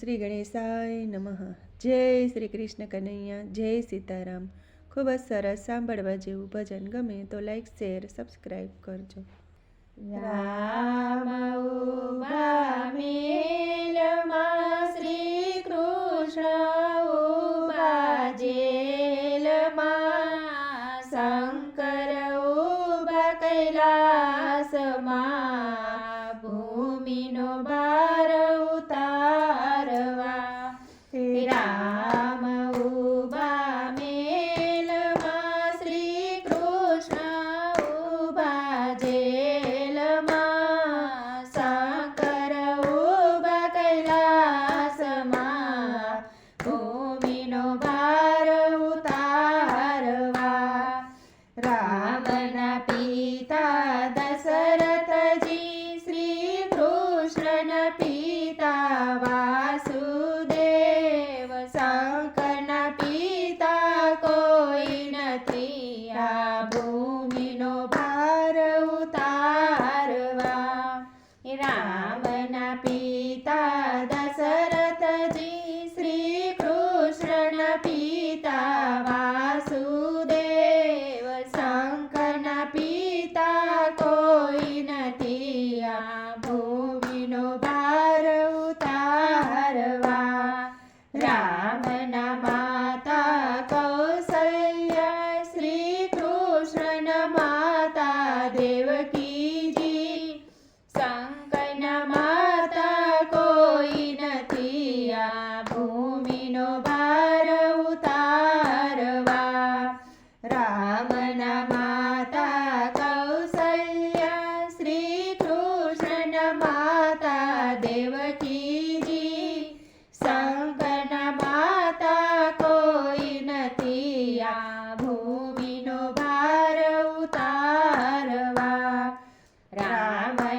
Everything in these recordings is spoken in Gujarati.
શ્રી ગણેશાય નમઃ. જય શ્રી કૃષ્ણ કનૈયા, જય સીતારામ. ખૂબ જ સરસ સાંભળવા જેવું ભજન ગમે તો લાઈક શેર સબસ્ક્રાઈબ કરજો. રામ રામના પિતા દશરથજી શ્રી કૃષ્ણના પિતા વાસુદેવ શંકરના પિતા કોઈ નથી આ ભૂમિનો ભાર ઉતારવા. રામના પિતા દશરથજી શ્રી કૃષ્ણના પિતા રામના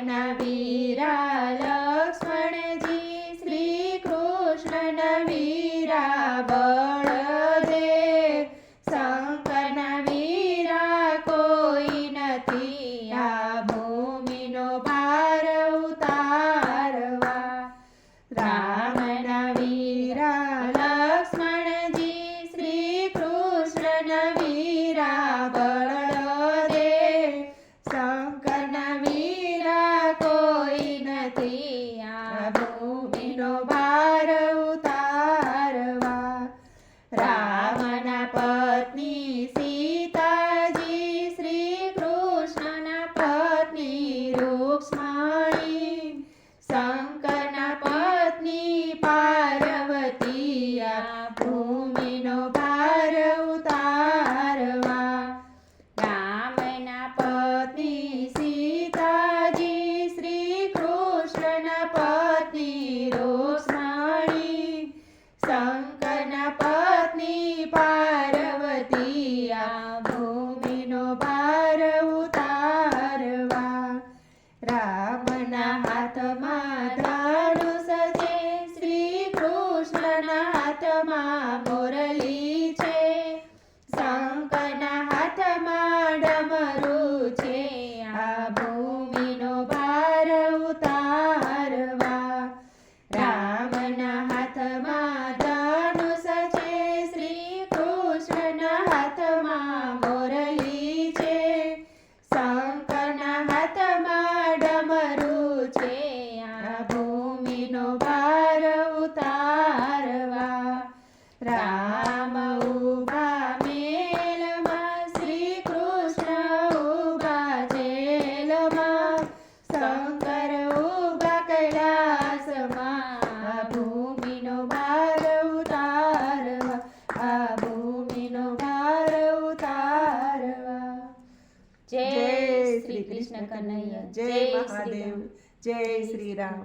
ભૂમિનો ભાર ઉતારવા. રામના પત્ની સીતાજી શ્રી કૃષ્ણના પત્ની રૂક્ષ્મણી. શંકરના પત્ની પાર્વતી ભૂમિનો આ ભૂમિનો ભાર ઉતારવા રામના હાથમાં રામ ઊભા મેલમાં શ્રી કૃષ્ણ ઊભા જેલમાં શંકર ઊભા કૈલાસમાં ભૂમિનો ભાર ઉતારવા આ ભૂમિનો ભાર ઉતારવા જય શ્રી કૃષ્ણ કનૈયા જય મહાદેવ જય શ્રી રામ